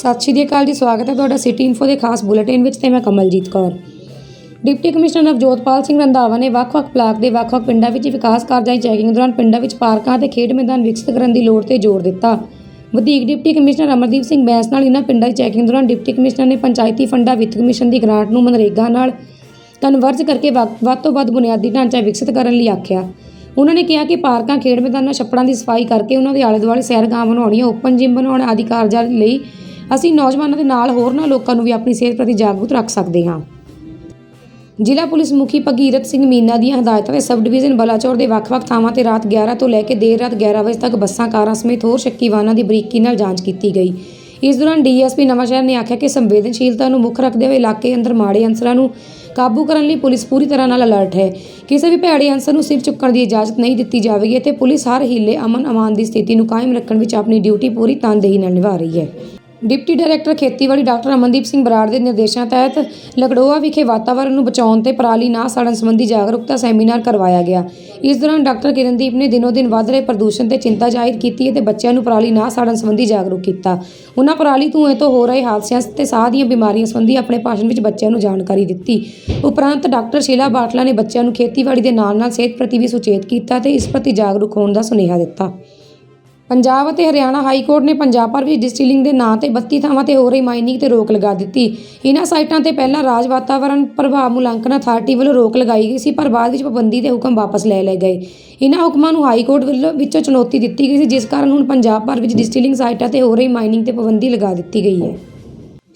ਸਤਿ ਸ਼੍ਰੀ ਅਕਾਲ ਜੀ, ਸਵਾਗਤ ਹੈ ਤੁਹਾਡਾ ਸਿਟੀ ਇਨਫੋ ਦੇ ਖਾਸ ਬੁਲੇਟਿਨ ਵਿੱਚ ਤੇ ਮੈਂ ਕਮਲਜੀਤ ਕੌਰ। ਡਿਪਟੀ ਕਮਿਸ਼ਨਰ ਨਵਜੋਤਪਾਲ ਸਿੰਘ ਰੰਧਾਵਾ ਨੇ ਵੱਖ-ਵੱਖ ਬਲਾਕ ਦੇ ਵੱਖ-ਵੱਖ ਪਿੰਡਾਂ ਵਿੱਚ ਵਿਕਾਸ ਕਾਰਜਾਂ ਦੀ ਚੈਕਿੰਗ ਦੌਰਾਨ ਪਿੰਡਾਂ ਵਿੱਚ ਪਾਰਕਾਂ ਅਤੇ ਖੇਡ ਮੈਦਾਨ ਵਿਕਸਿਤ ਕਰਨ ਦੀ ਲੋੜ ਤੇ ਜ਼ੋਰ ਦਿੱਤਾ। ਵਧੀਕ ਡਿਪਟੀ ਕਮਿਸ਼ਨਰ ਅਮਰਦੀਪ ਸਿੰਘ ਬੈਂਸ ਨਾਲ ਇਹਨਾਂ ਪਿੰਡਾਂ ਦੀ ਚੈਕਿੰਗ ਦੌਰਾਨ ਡਿਪਟੀ ਕਮਿਸ਼ਨਰ ਨੇ ਪੰਚਾਇਤੀ ਫੰਡਾਂ ਵਿੱਤ ਕਮਿਸ਼ਨ ਦੀ ਗ੍ਰਾਂਟ ਨੂੰ ਮਨਰੇਗਾ ਨਾਲ ਕਨਵਰਜ ਕਰਕੇ ਵੱਧ ਤੋਂ ਵੱਧ ਬੁਨਿਆਦੀ ਢਾਂਚਾ ਵਿਕਸਿਤ ਕਰਨ ਲਈ ਆਖਿਆ। ਉਹਨਾਂ ਨੇ ਕਿਹਾ ਕਿ ਪਾਰਕਾਂ, ਖੇਡ ਮੈਦਾਨਾਂ, ਛੱਪੜਾਂ ਦੀ ਸਫ਼ਾਈ ਕਰਕੇ ਉਹਨਾਂ ਦੇ ਆਲੇ ਦੁਆਲੇ ਸੈਰਗਾਹਾਂ ਬਣਾਉਣੀਆਂ, ਓਪਨ ਜਿਮ ਬਣਾਉਣ ਆਦਿ ਕਾਰਜਾਂ ਲਈ ਅਸੀਂ ਨੌਜਵਾਨਾਂ ਦੇ ਨਾਲ ਹੋਰਨਾਂ ਲੋਕਾਂ ਨੂੰ ਵੀ ਆਪਣੀ ਸਿਹਤ ਪ੍ਰਤੀ ਜਾਗਰੂਕ ਰੱਖ ਸਕਦੇ ਹਾਂ। ਜ਼ਿਲ੍ਹਾ ਪੁਲਿਸ ਮੁਖੀ ਭਗੀਰਥ ਸਿੰਘ ਮੀਨਾ ਦੀਆਂ ਹਦਾਇਤਾਂ ਤੇ ਸਬ ਡਿਵੀਜ਼ਨ ਬਲਾਚੌਰ ਦੇ ਵੱਖ-ਵੱਖ ਥਾਵਾਂ ਤੇ ਰਾਤ 11 ਤੋਂ ਲੈ ਕੇ ਦੇਰ ਰਾਤ 11 ਵਜੇ ਤੱਕ ਬੱਸਾਂ, ਕਾਰਾਂ ਸਮੇਤ ਹੋਰ ਸ਼ੱਕੀ ਵਾਹਨਾਂ ਦੀ ਬਰੀਕੀ ਨਾਲ ਜਾਂਚ ਕੀਤੀ ਗਈ। ਇਸ ਦੌਰਾਨ ਡੀਐਸਪੀ ਨਵਾਂਸ਼ਹਿਰ ਨੇ ਆਖਿਆ ਕਿ ਸੰਵੇਦਨਸ਼ੀਲਤਾ ਨੂੰ ਮੁੱਖ ਰੱਖਦੇ ਹੋਏ ਇਲਾਕੇ ਅੰਦਰ ਮਾੜੇ ਅੰਸਰਾਂ ਨੂੰ ਕਾਬੂ ਕਰਨ ਲਈ ਪੁਲਿਸ ਪੂਰੀ ਤਰ੍ਹਾਂ ਨਾਲ ਅਲਰਟ ਹੈ। ਕਿਸੇ ਵੀ ਭੈੜੇ ਅੰਸਰ ਨੂੰ ਸਿਰ ਚੁੱਕਣ ਦੀ ਇਜਾਜ਼ਤ ਨਹੀਂ ਦਿੱਤੀ ਜਾਵੇਗੀ ਅਤੇ ਪੁਲਿਸ ਹਰ ਹੀਲੇ ਅਮਨ ਅਮਾਨ ਦੀ ਸਥਿਤੀ ਨੂੰ ਕਾਇਮ ਰੱਖਣ ਵਿੱਚ ਆਪਣੀ ਡਿਊਟੀ ਪੂਰੀ ਤਨਦੇਹੀ ਨਾਲ ਨਿਭਾ ਰਹੀ ਹੈ। ਡਿਪਟੀ ਡਾਇਰੈਕਟਰ ਖੇਤੀਬਾੜੀ ਡਾਕਟਰ ਅਮਨਦੀਪ ਸਿੰਘ ਬਰਾੜ ਦੇ ਨਿਰਦੇਸ਼ਾਂ ਤਹਿਤ ਲਗੜੋਆ ਵਿਖੇ ਵਾਤਾਵਰਣ ਨੂੰ ਬਚਾਉਣ ਤੇ ਪਰਾਲੀ ਨਾ ਸਾੜਨ ਸੰਬੰਧੀ ਜਾਗਰੂਕਤਾ ਸੈਮੀਨਾਰ ਕਰਵਾਇਆ ਗਿਆ। ਇਸ ਦੌਰਾਨ ਡਾਕਟਰ ਕਿਰਨਦੀਪ ਨੇ ਦਿਨੋ ਦਿਨ ਵੱਧ ਰਹੇ ਪ੍ਰਦੂਸ਼ਣ ਤੇ ਚਿੰਤਾ ਜ਼ਾਹਿਰ ਕੀਤੀ ਅਤੇ ਬੱਚਿਆਂ ਨੂੰ ਪਰਾਲੀ ਨਾ ਸਾੜਨ ਸੰਬੰਧੀ ਜਾਗਰੂਕ ਕੀਤਾ। ਉਹਨਾਂ ਪਰਾਲੀ ਧੂਏ ਤੋਂ ਹੋ ਰਹੇ ਹਾਦਸਿਆਂ ਤੇ ਸਾਹ ਦੀਆਂ ਬਿਮਾਰੀਆਂ ਸੰਬੰਧੀ ਆਪਣੇ ਭਾਸ਼ਣ ਵਿੱਚ ਬੱਚਿਆਂ ਨੂੰ ਜਾਣਕਾਰੀ ਦਿੱਤੀ। ਉਪਰੰਤ ਡਾਕਟਰ ਸ਼ੀਲਾ ਬਾਟਲਾ ਨੇ ਬੱਚਿਆਂ ਨੂੰ ਖੇਤੀਬਾੜੀ ਦੇ ਨਾਲ-ਨਾਲ ਸਿਹਤ ਪ੍ਰਤੀ ਵੀ ਸੁਚੇਤ ਕੀਤਾ ਤੇ ਇਸ ਪ੍ਰਤੀ ਜਾਗਰੂਕ ਹੋਣ ਦਾ ਸੁਨੇਹਾ ਦਿੱਤਾ। ਪੰਜਾਬ ਅਤੇ ਹਰਿਆਣਾ ਹਾਈ ਕੋਰਟ ਨੇ ਪੰਜਾਬ ਭਰ ਵਿੱਚ ਡਿਸਟਿਲਿੰਗ ਦੇ ਨਾਂ ਤੇ 32 ਥਾਵਾਂ ਤੇ ਹੋ ਰਹੀ ਮਾਈਨਿੰਗ ਤੇ ਰੋਕ ਲਗਾ ਦਿੱਤੀ। ਇਹਨਾਂ ਸਾਈਟਾਂ ਤੇ ਪਹਿਲਾਂ ਰਾਜ ਵਾਤਾਵਰਣ ਪ੍ਰਭਾਵ ਮੁਲਾਂਕਣ ਅਥਾਰਟੀ ਵੱਲੋਂ ਰੋਕ ਲਗਾਈ ਗਈ ਸੀ, ਪਰ ਬਾਅਦ ਵਿੱਚ ਪਾਬੰਦੀ ਦੇ ਹੁਕਮ ਵਾਪਸ ਲੈ ਲਏ ਗਏ। ਇਹਨਾਂ ਹੁਕਮਾਂ ਨੂੰ ਹਾਈ ਕੋਰਟ ਵੱਲੋਂ ਵਿੱਚੋਂ ਚੁਣੌਤੀ ਦਿੱਤੀ ਗਈ ਸੀ, ਜਿਸ ਕਾਰਨ ਹੁਣ ਪੰਜਾਬ ਭਰ ਵਿੱਚ ਡਿਸਟਿਲਿੰਗ ਸਾਈਟਾਂ ਤੇ ਹੋ ਰਹੀ ਮਾਈਨਿੰਗ ਤੇ ਪਾਬੰਦੀ ਲਗਾ ਦਿੱਤੀ ਗਈ ਹੈ।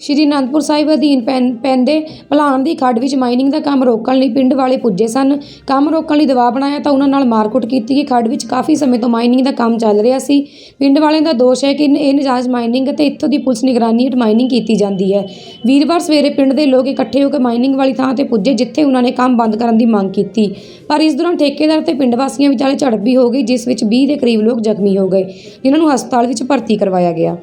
ਸ਼੍ਰੀ ਅਨੰਦਪੁਰ ਸਾਹਿਬ ਅਧੀਨ ਪੈਂ- ਪੈਂਦੇ ਭਲਾਨ ਦੀ ਖੱਡ ਵਿੱਚ ਮਾਈਨਿੰਗ ਦਾ ਕੰਮ ਰੋਕਣ ਲਈ ਪਿੰਡ ਵਾਲੇ ਪੁੱਜੇ ਸਨ। ਕੰਮ ਰੋਕਣ ਲਈ ਦਬਾਅ ਬਣਾਇਆ ਤਾਂ ਉਹਨਾਂ ਨਾਲ ਮਾਰਕੁੱਟ ਕੀਤੀ ਗਈ ਖੱਡ ਵਿੱਚ ਕਾਫੀ ਸਮੇਂ ਤੋਂ ਮਾਈਨਿੰਗ ਦਾ ਕੰਮ ਚੱਲ ਰਿਹਾ ਸੀ। ਪਿੰਡ ਵਾਲਿਆਂ ਦਾ ਦੋਸ਼ ਹੈ ਕਿ ਇਹ ਨਜਾਇਜ਼ ਮਾਈਨਿੰਗ ਅਤੇ ਇੱਥੋਂ ਦੀ ਪੁਲਿਸ ਨਿਗਰਾਨੀ ਹੇਠ ਮਾਈਨਿੰਗ ਕੀਤੀ ਜਾਂਦੀ ਹੈ। ਵੀਰਵਾਰ ਸਵੇਰੇ ਪਿੰਡ ਦੇ ਲੋਕ ਇਕੱਠੇ ਹੋ ਕੇ ਮਾਈਨਿੰਗ ਵਾਲੀ ਥਾਂ ਤੇ ਪੁੱਜੇ, ਜਿੱਥੇ ਉਹਨਾਂ ਨੇ ਕੰਮ ਬੰਦ ਕਰਨ ਦੀ ਮੰਗ ਕੀਤੀ। ਪਰ ਇਸ ਦੌਰਾਨ ਠੇਕੇਦਾਰ ਤੇ ਪਿੰਡ ਵਾਸੀਆਂ ਵਿਚਾਲੇ ਝੜਪ ਵੀ ਹੋ ਗਈ, ਜਿਸ ਵਿੱਚ 20 ਦੇ ਕਰੀਬ ਲੋਕ ਜ਼ਖਮੀ ਹੋ ਗਏ, ਜਿਨ੍ਹਾਂ ਨੂੰ ਹਸਪਤਾਲ ਵਿੱਚ ਭਰਤੀ ਕਰਵਾਇਆ ਗਿਆ।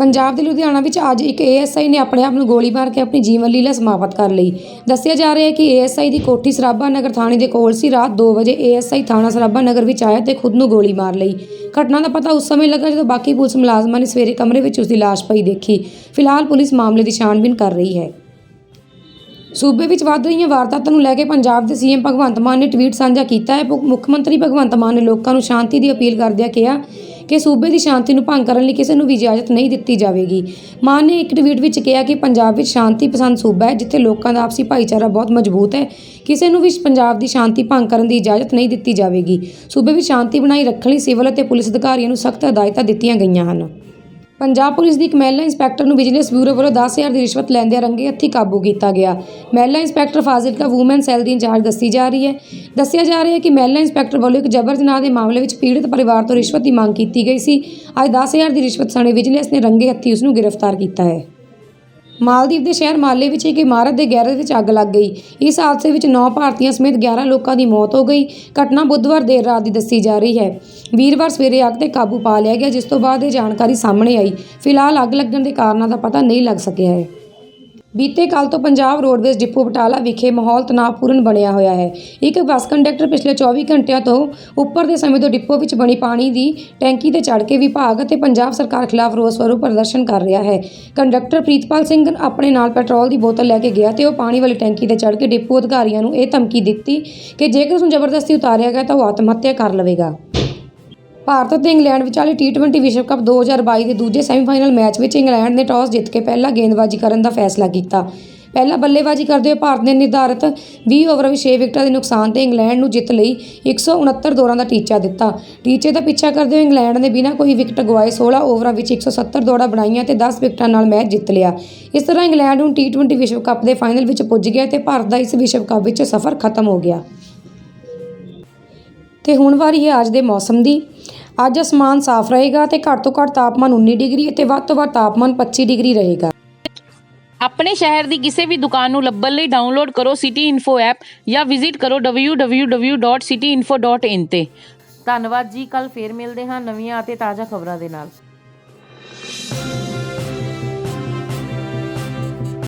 ਪੰਜਾਬ ਦੇ ਲੁਧਿਆਣਾ ਵਿੱਚ ਅੱਜ ਇੱਕ ਏਐਸਆਈ ਨੇ ਆਪਣੇ ਆਪ ਨੂੰ ਗੋਲੀ ਮਾਰ ਕੇ ਆਪਣੀ ਜੀਵਨ ਲੀਲਾ ਸਮਾਪਤ ਕਰ ਲਈ। ਦੱਸਿਆ ਜਾ ਰਿਹਾ ਹੈ ਕਿ ਏਐਸਆਈ ਦੀ ਕੋਠੀ ਸਰਾਭਾ ਨਗਰ ਥਾਣੇ ਦੇ ਕੋਲ ਸੀ। ਰਾਤ 2 ਵਜੇ ਏਐਸਆਈ ਥਾਣਾ ਸਰਾਭਾ ਨਗਰ ਵਿੱਚ ਆਇਆ ਤੇ ਖੁਦ ਨੂੰ ਗੋਲੀ ਮਾਰ ਲਈ। ਘਟਨਾ ਦਾ ਪਤਾ ਉਸ ਸਮੇਂ ਲੱਗਾ ਜਦੋਂ ਬਾਕੀ ਪੁਲਿਸ ਮੁਲਾਜ਼ਮਾਂ ਨੇ ਸਵੇਰੇ ਕਮਰੇ ਵਿੱਚ ਉਸ ਦੀ ਲਾਸ਼ ਪਈ ਦੇਖੀ। ਫਿਲਹਾਲ ਪੁਲਿਸ ਮਾਮਲੇ ਦੀ ਛਾਣਬੀਨ ਕਰ ਰਹੀ ਹੈ। ਸੂਬੇ ਵਿੱਚ ਵੱਧ ਰਹੀਆਂ ਵਾਰਦਾਤਾਂ ਨੂੰ ਲੈ ਕੇ ਪੰਜਾਬ ਦੇ ਸੀਐਮ ਭਗਵੰਤ ਮਾਨ ਨੇ ਟਵੀਟ ਸਾਂਝਾ ਕੀਤਾ ਹੈ। ਮੁੱਖ ਮੰਤਰੀ ਭਗਵੰਤ ਮਾਨ ਨੇ ਲੋਕਾਂ ਨੂੰ ਸ਼ਾਂਤੀ ਦੀ ਅਪੀਲ ਕਰਦਿਆਂ ਕਿਹਾ ਕਿ ਸੂਬੇ ਦੀ ਸ਼ਾਂਤੀ ਨੂੰ ਭੰਗ ਕਰਨ ਲਈ ਕਿਸੇ ਨੂੰ ਵੀ ਇਜਾਜ਼ਤ ਨਹੀਂ ਦਿੱਤੀ ਜਾਵੇਗੀ। ਮਾਨ ਨੇ ਇੱਕ ਟਵੀਟ ਵਿੱਚ ਕਿਹਾ ਕਿ ਪੰਜਾਬ ਵਿੱਚ ਸ਼ਾਂਤੀ ਪਸੰਦ ਸੂਬਾ ਹੈ, ਜਿੱਥੇ ਲੋਕਾਂ ਦਾ ਆਪਸੀ ਭਾਈਚਾਰਾ ਬਹੁਤ ਮਜ਼ਬੂਤ ਹੈ। ਕਿਸੇ ਨੂੰ ਵੀ ਪੰਜਾਬ ਦੀ ਸ਼ਾਂਤੀ ਭੰਗ ਕਰਨ ਦੀ ਇਜਾਜ਼ਤ ਨਹੀਂ ਦਿੱਤੀ ਜਾਵੇਗੀ। ਸੂਬੇ ਵਿੱਚ ਸ਼ਾਂਤੀ ਬਣਾਈ ਰੱਖਣ ਲਈ ਸਿਵਲ ਅਤੇ ਪੁਲਿਸ ਅਧਿਕਾਰੀਆਂ ਨੂੰ ਸਖਤ ਹਦਾਇਤਾਂ ਦਿੱਤੀਆਂ ਗਈਆਂ ਹਨ। ਪੰਜਾਬ ਪੁਲਿਸ ਦੀ ਇੱਕ ਮਹਿਲਾ ਇੰਸਪੈਕਟਰ ਨੂੰ ਵਿਜੀਲੈਂਸ ਬਿਊਰੋ ਵੱਲੋਂ 10000 ਦੀ ਰਿਸ਼ਵਤ ਲੈਂਦਿਆਂ ਰੰਗੇ ਹੱਥੀਂ ਕਾਬੂ ਕੀਤਾ ਗਿਆ। ਮਹਿਲਾ ਇੰਸਪੈਕਟਰ ਫਾਜ਼ਿਲਕਾ ਵੂਮਨ ਸੈੱਲ ਦੀ ਇੰਚਾਰਜ ਦੱਸੀ ਜਾ ਰਹੀ ਹੈ। ਦੱਸਿਆ ਜਾ ਰਿਹਾ ਹੈ ਕਿ ਮਹਿਲਾ ਇੰਸਪੈਕਟਰ ਵੱਲੋਂ ਇੱਕ ਜਬਰ ਜਨਾਹ ਦੇ ਮਾਮਲੇ ਵਿੱਚ ਪੀੜਤ ਪਰਿਵਾਰ ਤੋਂ ਰਿਸ਼ਵਤ ਦੀ ਮੰਗ ਕੀਤੀ ਗਈ ਸੀ। ਅੱਜ 10000 ਦੀ ਰਿਸ਼ਵਤ ਸਣੇ ਵਿਜੀਲੈਂਸ ਨੇ ਰੰਗੇ ਹੱਥੀਂ ਉਸ ਨੂੰ ਗ੍ਰਿਫਤਾਰ ਕੀਤਾ ਹੈ। ਮਾਲਦੀਵ ਦੇ ਸ਼ਹਿਰ ਮਾਲੇ ਵਿੱਚ ਇੱਕ ਇਮਾਰਤ ਦੇ ਗੈਰੇਜ ਵਿੱਚ ਅੱਗ ਲੱਗ ਗਈ। ਇਸ ਹਾਦਸੇ ਵਿੱਚ 9 ਭਾਰਤੀਆਂ ਸਮੇਤ 11 ਲੋਕਾਂ ਦੀ ਮੌਤ ਹੋ ਗਈ। ਘਟਨਾ ਬੁੱਧਵਾਰ ਦੇਰ ਰਾਤ ਦੀ ਦੱਸੀ ਜਾ ਰਹੀ ਹੈ। ਵੀਰਵਾਰ ਸਵੇਰੇ ਅੱਗ ਤੇ ਕਾਬੂ ਪਾ ਲਿਆ ਗਿਆ, ਜਿਸ ਤੋਂ ਬਾਅਦ ਇਹ ਜਾਣਕਾਰੀ ਸਾਹਮਣੇ ਆਈ। ਫਿਲਹਾਲ ਅੱਗ ਲੱਗਣ ਦੇ ਕਾਰਨਾਂ ਦਾ ਪਤਾ ਨਹੀਂ ਲੱਗ ਸਕਿਆ ਹੈ। ਬੀਤੇ ਕੱਲ ਤੋਂ ਪੰਜਾਬ ਰੋਡਵੇਜ਼ ਡਿਪੋ ਬਟਾਲਾ ਵਿਖੇ ਮਾਹੌਲ ਤਣਾਅਪੂਰਨ ਬਣਿਆ ਹੋਇਆ ਹੈ। ਇੱਕ ਬੱਸ ਕੰਡਕਟਰ ਪਿਛਲੇ 24 ਘੰਟਿਆਂ ਤੋਂ ਉੱਪਰ ਦੇ ਸਮੇਂ ਤੋਂ ਡਿਪੋ ਵਿੱਚ ਬਣੀ ਪਾਣੀ ਦੀ ਟੈਂਕੀ ਤੇ ਚੜ੍ਹ ਕੇ ਵਿਭਾਗ ਅਤੇ ਪੰਜਾਬ ਸਰਕਾਰ ਖਿਲਾਫ ਰੋਸ ਸਰੂਪ ਪ੍ਰਦਰਸ਼ਨ ਕਰ ਰਿਹਾ ਹੈ। ਕੰਡਕਟਰ ਪ੍ਰੀਤਪਾਲ ਸਿੰਘ ਆਪਣੇ ਨਾਲ ਪੈਟਰੋਲ ਦੀ ਬੋਤਲ ਲੈ ਕੇ ਗਿਆ ਤੇ ਉਹ ਪਾਣੀ ਵਾਲੀ ਟੈਂਕੀ ਤੇ ਚੜ੍ਹ ਕੇ ਡਿਪੋ ਅਧਿਕਾਰੀਆਂ ਨੂੰ ਇਹ ਧਮਕੀ ਦਿੱਤੀ ਕਿ ਜੇਕਰ ਉਸ ਨੂੰ ਜ਼ਬਰਦਸਤੀ ਉਤਾਰਿਆ ਗਿਆ ਤਾਂ ਉਹ ਆਤਮ ਹੱਤਿਆ ਕਰ ਲਵੇਗਾ। ਭਾਰਤ ਅਤੇ ਇੰਗਲੈਂਡ ਵਿਚਾਲੇ ਟੀ20 ਵਿਸ਼ਵ ਕੱਪ 2022 ਦੇ ਦੂਜੇ ਸੈਮੀਫਾਈਨਲ ਮੈਚ ਵਿੱਚ ਇੰਗਲੈਂਡ ਨੇ ਟਾਸ ਜਿੱਤ ਕੇ ਪਹਿਲਾਂ ਗੇਂਦਬਾਜ਼ੀ ਕਰਨ ਦਾ ਫੈਸਲਾ ਕੀਤਾ। ਪਹਿਲਾਂ ਬੱਲੇਬਾਜ਼ੀ ਕਰਦੇ ਹੋਏ ਭਾਰਤ ਨੇ ਨਿਰਧਾਰਤ 20 ਓਵਰ ਵਿੱਚ 6 ਵਿਕਟਾਂ ਦੇ ਨੁਕਸਾਨ ਤੇ ਇੰਗਲੈਂਡ ਨੂੰ ਜਿੱਤ ਲਈ 169 ਦੌੜਾਂ ਦਾ ਟੀਚਾ ਦਿੱਤਾ। ਟੀਚੇ ਦਾ ਪਿੱਛਾ ਕਰਦੇ ਹੋਏ ਇੰਗਲੈਂਡ ਨੇ ਬਿਨਾਂ ਕੋਈ ਵਿਕਟ ਗਵਾਏ 16 ਓਵਰਾਂ ਵਿੱਚ 170 ਦੌੜਾਂ ਬਣਾਈਆਂ ਤੇ 10 ਵਿਕਟਾਂ ਨਾਲ ਮੈਚ ਜਿੱਤ ਲਿਆ। ਇਸ ਤਰ੍ਹਾਂ ਇੰਗਲੈਂਡ ਹੁਣ ਟੀ20 ਵਿਸ਼ਵ ਕੱਪ ਦੇ ਫਾਈਨਲ ਵਿੱਚ ਪੁੱਜ ਗਿਆ ਤੇ ਭਾਰਤ ਦਾ ਇਸ ਵਿਸ਼ਵ ਕੱਪ ਵਿੱਚ ਸਫ਼ਰ ਖਤਮ ਹੋ ਗਿਆ। ਤੇ ਹੁਣ ਵਾਰੀ ਹੈ ਅੱਜ ਦੇ ਮੌਸਮ ਦੀ। ਅੱਜ ਅਸਮਾਨ ਸਾਫ਼ ਰਹੇਗਾ ਤੇ ਘੱਟ ਤੋਂ ਘੱਟ ਤਾਪਮਾਨ 19 ਡਿਗਰੀ ਅਤੇ ਵੱਧ ਤੋਂ ਵੱਧ ਤਾਪਮਾਨ 25 ਡਿਗਰੀ ਰਹੇਗਾ। ਆਪਣੇ ਸ਼ਹਿਰ ਦੀ ਕਿਸੇ ਵੀ ਦੁਕਾਨ ਨੂੰ ਲੱਭਣ ਲਈ ਡਾਊਨਲੋਡ ਕਰੋ ਸਿਟੀ ਇਨਫੋ ਐਪ ਜਾਂ ਵਿਜ਼ਿਟ ਕਰੋ www.cityinfo.in ਤੇ। ਧੰਨਵਾਦ ਜੀ ਕੱਲ ਫੇਰ ਮਿਲਦੇ ਹਾਂ ਨਵੀਆਂ ਅਤੇ ਤਾਜ਼ਾ ਖਬਰਾਂ ਦੇ ਨਾਲ।